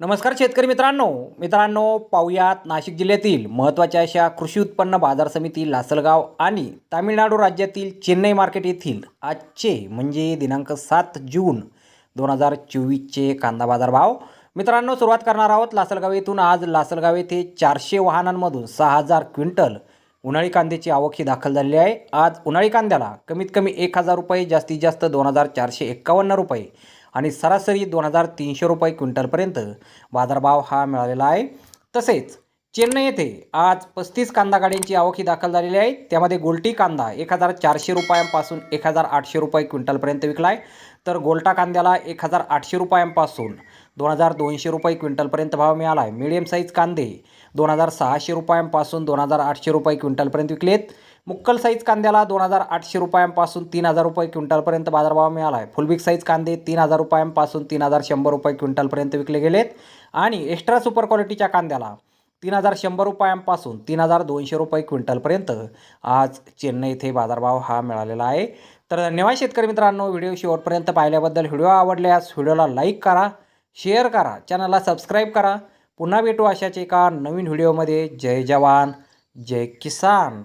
नमस्कार शेतकरी मित्रांनो. मित्रांनो पाहुयात नाशिक जिल्ह्यातील महत्त्वाच्या अशा कृषी उत्पन्न बाजार समिती लासलगाव आणि तामिळनाडू राज्यातील चेन्नई मार्केट येथील आजचे म्हणजे दिनांक सात जून दोन हजार चोवीसचे कांदा बाजार भाव मित्रांनो सुरुवात करणार आहोत लासलगाव येथून. आज लासलगाव येथे चारशे वाहनांमधून सहा हजार क्विंटल उन्हाळी कांद्याची आवक ही दाखल झालेली आहे. आज उन्हाळी कांद्याला कमीत कमी एक हजार रुपये जास्तीत जास्त दोन हजार चारशे एक्कावन्न रुपये. आणि सरासरी दोन हजार तीनशे रुपये क्विंटलपर्यंत बाजारभाव हा मिळालेला आहे. तसेच चेन्नई येथे आज पस्तीस कांदा गाड्यांची आवक ही दाखल झालेली आहे. त्यामध्ये गोल्टी कांदा एक हजार चारशे रुपयांपासून एक हजार आठशे रुपये क्विंटलपर्यंत विकला आहे तर गोल्टा कांद्याला एक हजार आठशे रुपयांपासून दोन हजार दोनशे रुपये क्विंटलपर्यंत भाव मिळाला आहे मिडियम साईज कांदे दोन हजार सहाशे रुपयांपासून दोन हजार आठशे रुपये क्विंटलपर्यंत विकलेत. मुक्कल साईज कांद्याला दोन हजार आठशे रुपयांपासून तीन हजार रुपये क्विंटलपर्यंत बाजारभाव मिळाला आहे फुलबिग साईज कांदे तीन हजार रुपयांपासून तीन हजार शंभर रुपये क्विंटलपर्यंत विकले गेलेत. आणि एक्स्ट्रा सुपर क्वालिटीच्या कांद्याला तीन हजार शंभर रुपयांपासून तीन हजार दोनशे रुपये क्विंटलपर्यंत आज चेन्नई येथे बाजारभाव हा मिळालेला आहे. तर धन्यवाद शेतकरी मित्रांनो व्हिडिओ शेवटपर्यंत पाहिल्याबद्दल व्हिडिओ आवडल्यास व्हिडिओला लाईक करा शेअर करा चॅनलला सबस्क्राईब करा. पुन्हा भेटू अशाच एका नवीन व्हिडिओमध्ये. जय जवान जय किसान.